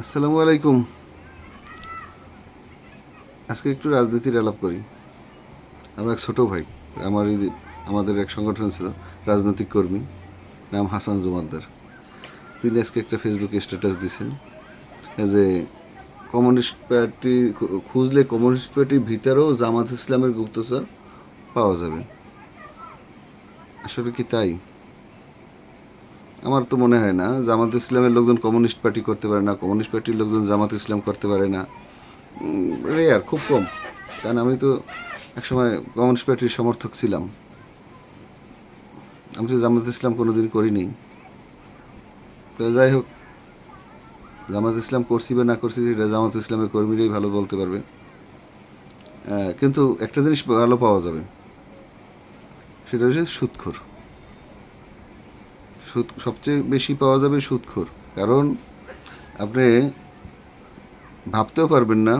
আসসালামু আলাইকুম। আজকে একটু রাজনীতির আলাপ করি। আমার এক ছোটো ভাই, আমার আমাদের এক সংগঠন ছিল, রাজনৈতিক কর্মী, নাম হাসান জুমাদ্দার। তিনি আজকে একটা ফেসবুকে স্ট্যাটাস দিয়েছেন, যে কমিউনিস্ট পার্টি, খুঁজলে কমিউনিস্ট পার্টির ভিতরেও জামাত ইসলামের গুপ্তচর পাওয়া যাবে। আসলে কি তাই? আমার তো মনে হয় না, জামাত ইসলামের লোকজন কমিউনিস্ট পার্টি করতে পারে না, কমিউনিস্ট পার্টির লোকজন জামাত ইসলাম করতে পারে না। রেয়ার খুব কম। কারণ আমি তো একসময় কমিউনিস্ট পার্টির সমর্থক ছিলাম। আমি তো জামাত ইসলাম কোনোদিন করিনি। তো যাই হোক, জামাত ইসলাম করছি বা না করছি এটা জামাত ইসলামের কর্মীরাই ভালো বলতে পারবে। কিন্তু একটা জিনিস ভালো পাওয়া যাবে, সেটা হচ্ছে সুৎখোর। সুদ, সবচেয়ে বেশি পাওয়া যাবে সুদখোর। কারণ আপনি ভাবতেও পারবেন না,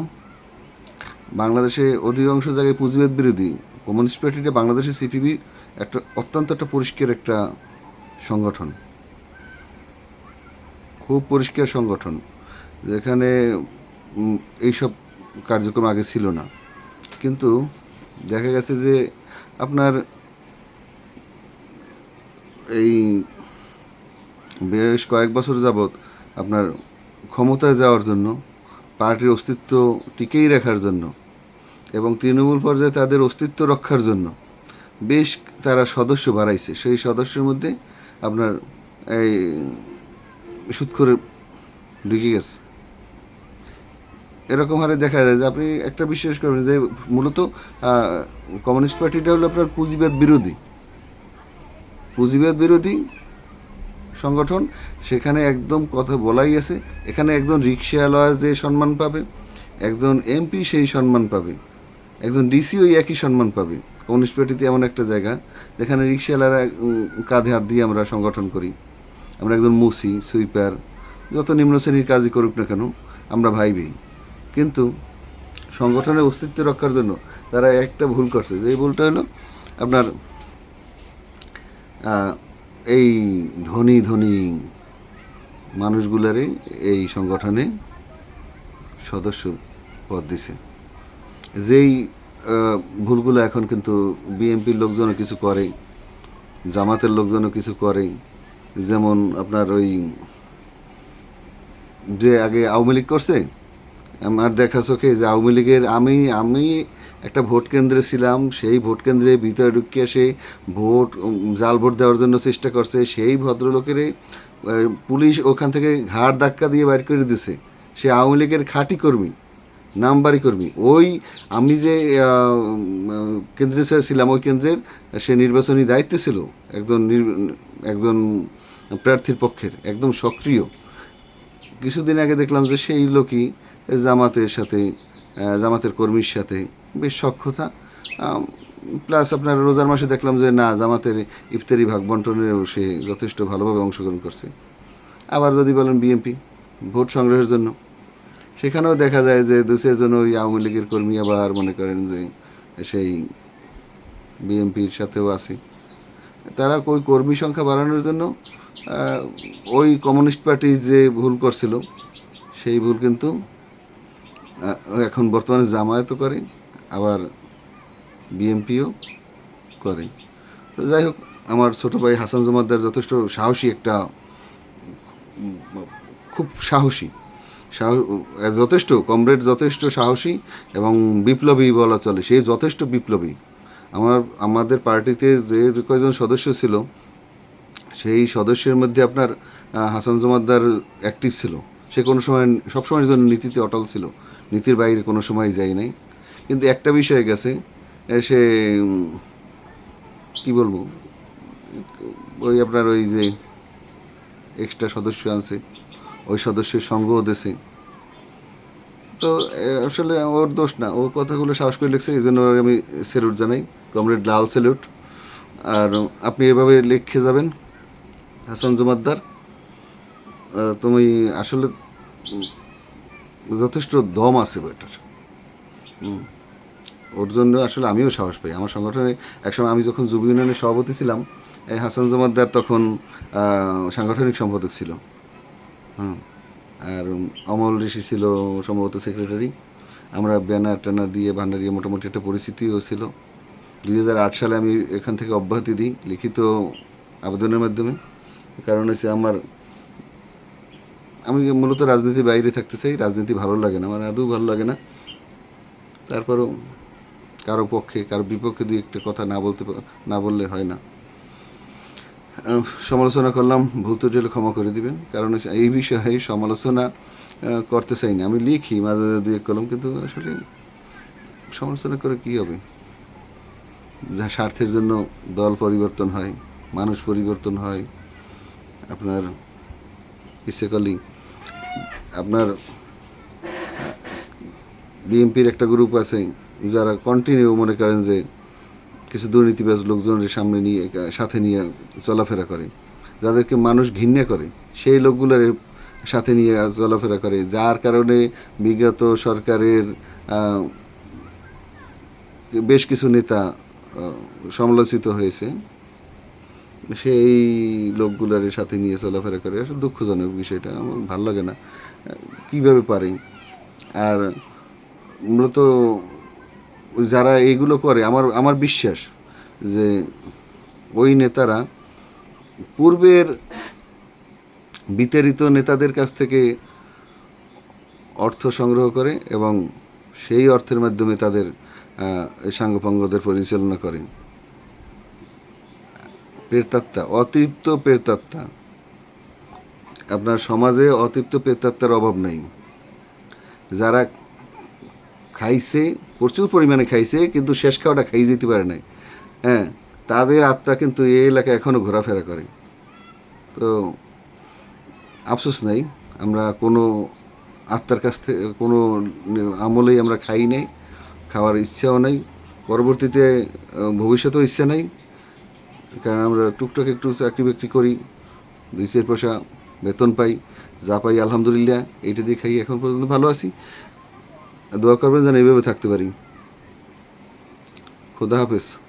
বাংলাদেশে অধিকাংশ জায়গায় পুঁজিবাদ বিরোধী। কমিউনিস্ট পার্টিটা বাংলাদেশের সিপিবি একটা অত্যন্ত একটা পরিষ্কার একটা সংগঠন। খুব পরিষ্কার সংগঠন, যেখানে এইসব কার্যক্রম আগে ছিল না। কিন্তু দেখা গেছে যে আপনার এই বেশ কয়েক বছর যাবৎ আপনার ক্ষমতায় যাওয়ার জন্য, পার্টির অস্তিত্ব টিকেই রাখার জন্য এবং তৃণমূল পর্যায়ে তাদের অস্তিত্ব রক্ষার জন্য বেশ তারা সদস্য বাড়াইছে। সেই সদস্যের মধ্যে আপনার এই সুৎখরে ঢুকে গেছে। এরকম হারে দেখা যায় যে আপনি একটা বিশ্বাস করবেন যে মূলত কমিউনিস্ট পার্টিটা হলো আপনার পুঁজিবাদ বিরোধী। পুঁজিবাদ বিরোধী সংগঠন, সেখানে একদম কথা বলাই আছে। এখানে একজন রিক্সাওয়ালা যে সম্মান পাবে, একজন এমপি সেই সম্মান পাবে, একজন ডিসি ওই একই সম্মান পাবে। কমিউনিস্ট পার্টিতে এমন একটা জায়গা, যেখানে রিক্সাওয়ালারা কাঁধে হাত দিয়ে আমরা সংগঠন করি। আমরা একজন মুসি, সুইপার, যত নিম্ন শ্রেণির কাজই করুক না কেন, আমরা ভাই ভাই কিন্তু সংগঠনের অস্তিত্ব রক্ষার জন্য তারা একটা ভুল করছে। যে ভুলটা হলো আপনার এই ধনী ধনী মানুষগুলারে এই সংগঠনে সদস্য পদ দিছে। যেই ভুলগুলো এখন কিন্তু বিএনপির লোকজনও কিছু করে, জামাতের লোকজনও কিছু করে, যেমন আপনার ওই যে আগে আওয়ামী লীগ করছে আমার দেখা চোখে যে আওয়ামী লীগের আমি আমি একটা ভোট কেন্দ্রে ছিলাম, সেই ভোট কেন্দ্রে ভিতরে ঢুকিয়ে সে ভোট জাল ভোট দেওয়ার জন্য চেষ্টা করছে। সেই ভদ্রলোকের পুলিশ ওখান থেকে ঘাড় ধাক্কা দিয়ে বাইর করে দিছে। সে আওয়ামী লীগের খাঁটি কর্মী নামবারি কর্মী। ওই আমি যে কেন্দ্রে ছিলাম, ওই কেন্দ্রের সে নির্বাচনী দায়িত্বে ছিল। একজন একজন প্রার্থীর পক্ষের, একদম সক্রিয়। কিছুদিন আগে দেখলাম যে সেই লোকই জামাতের সাথে জামাতের কর্মীর সাথে বেশ সক্ষতা প্লাস আপনার রোজার মাসে দেখলাম যে না, জামাতের ইফতারি ভাগ বন্টনেও সে যথেষ্ট ভালোভাবে অংশগ্রহণ করছে। আবার যদি বলেন বিএনপি ভোট সংগ্রহের জন্য। সেখানেও দেখা যায় যে দুসের জন্য ওই আওয়ামী লীগের কর্মী আবার মনে করেন যে সেই বিএনপির সাথেও আছে। তারা ওই কর্মী সংখ্যা বাড়ানোর জন্য ওই কমিউনিস্ট পার্টি যে ভুল করছিল, সেই ভুল কিন্তু এখন বর্তমানে জামায়াতও করে, আবার বিএমপিও করে। তো যাই হোক, আমার ছোটো ভাই হাসান জমাদ্দার যথেষ্ট সাহসী একটা, খুব সাহসী। সাহ- যথেষ্ট, কমরেড যথেষ্ট সাহসী এবং বিপ্লবী বলা চলে, সে যথেষ্ট বিপ্লবী। আমার, আমাদের পার্টিতে যে কয়জন সদস্য ছিল, সেই সদস্যের মধ্যে আপনার হাসান জমাদ্দার অ্যাক্টিভ ছিল। সে কোনো সময়, সবসময়ের জন্য নীতিতে অটল ছিল। নীতির বাইরে কোনো সময় যায় নাই। কিন্তু একটা বিষয় গেছে সে কি বলব, ওই আপনার ওই যে এক্সট্রা সদস্য আছে ওই সদস্যের সঙ্গও দেশে তো আসলে ওর দোষ না ওর কথাগুলো সাহস করে লিখছে, এই জন্য আমি স্যালুট জানাই কমরেড লাল স্যালুট আর আপনি এভাবে লিখে যাবেন, হাসান জুমাদ্দার তুমি আসলে যথেষ্ট দম আছে বইটার। ওর জন্য আসলে আমিও সাহস পাই। আমার সংগঠনে একসময় আমি যখন যুব ইউনিয়নের সভাপতি ছিলাম, এই হাসান জমাদ্দার তখন সাংগঠনিক সম্পাদক ছিল। হুম। আর অমল ঋষি ছিল সম্ভবত সেক্রেটারি আমরা ব্যানার ট্যানার দিয়ে ভান্ডারিয়ে মোটামুটি একটা পরিস্থিতিও ছিল। দুই হাজার আট সালে আমি এখান থেকে অব্যাহতি দিই লিখিত আবেদনের মাধ্যমে। কারণ হচ্ছে আমার আমি মূলত রাজনীতির বাইরে থাকতে চাই, রাজনীতি ভালো লাগে না আমার আদৌ ভালো লাগে না। তারপরও কারও পক্ষে, কারও বিপক্ষে দুই একটা কথা না বলতে না বললে হয় না। সমালোচনা করলাম, ভুল তো হলে ক্ষমা করে দিবেন, কারণ এই বিষয়ে সমালোচনা করতে চাই না। আমি লিখি, মাঝে মাঝে দুই এক কলম, কিন্তু আসলে সমালোচনা করে কি হবে? যা স্বার্থের জন্য দল পরিবর্তন হয়, মানুষ পরিবর্তন হয়, আপনার ইচ্ছে করলেই আপনার বিএনপির একটা গ্রুপ আছে, যারা কন্টিনিউ মনে করেন যে কিছু দুর্নীতিবাজ লোকজনের সামনে নিয়ে, সাথে নিয়ে চলাফেরা করে, যাদেরকে মানুষ ঘৃণা করে, সেই লোকগুলোর সাথে নিয়ে চলাফেরা করে, যার কারণে বিগত সরকারের বেশ কিছু নেতা সমালোচিত হয়েছে। সেই লোকগুলোর সাথে নিয়ে চলাফেরা করে, আসলে দুঃখজনক বিষয়টা, আমার ভালো লাগে না। কীভাবে পারে? আর মূলত যারা এইগুলো করে, আমার আমার বিশ্বাস যে ওই নেতারা পূর্বের বিতাড়িত নেতাদের কাছ থেকে অর্থ সংগ্রহ করে এবং সেই অর্থের মাধ্যমে তাদের সাঙ্গপাঙ্গদের পরিচালনা করেন প্রেতাত্মা, অতৃপ্ত প্রেতাত্মা। আপনার সমাজে অতৃপ্ত প্রেতাত্মার অভাব নাই। যারা খাইছে, প্রচুর পরিমাণে খাইছে, কিন্তু শেষ খাওয়াটা খাই যেতে পারে নাই। হ্যাঁ তাদের আত্মা কিন্তু এই এলাকায় এখনও ঘোরাফেরা করে। তো আফসোস নাই, আমরা কোনো আত্মার কাছ থেকে কোনো আমলেই আমরা খাই নাই, খাওয়ার ইচ্ছাও নাই, পরবর্তীতে ভবিষ্যতেও ইচ্ছা নাই। কারণ আমরা টুকটাক একটু চাকরি বাকরি করি দুই চার পয়সা বেতন পাই, যা পাই, আলহামদুলিল্লাহ, এইটা দিয়ে খাই, এখন পর্যন্ত ভালো আছি। দোয়া করবেন যেন এইভাবে থাকতে পারি। খোদা হাফেজ।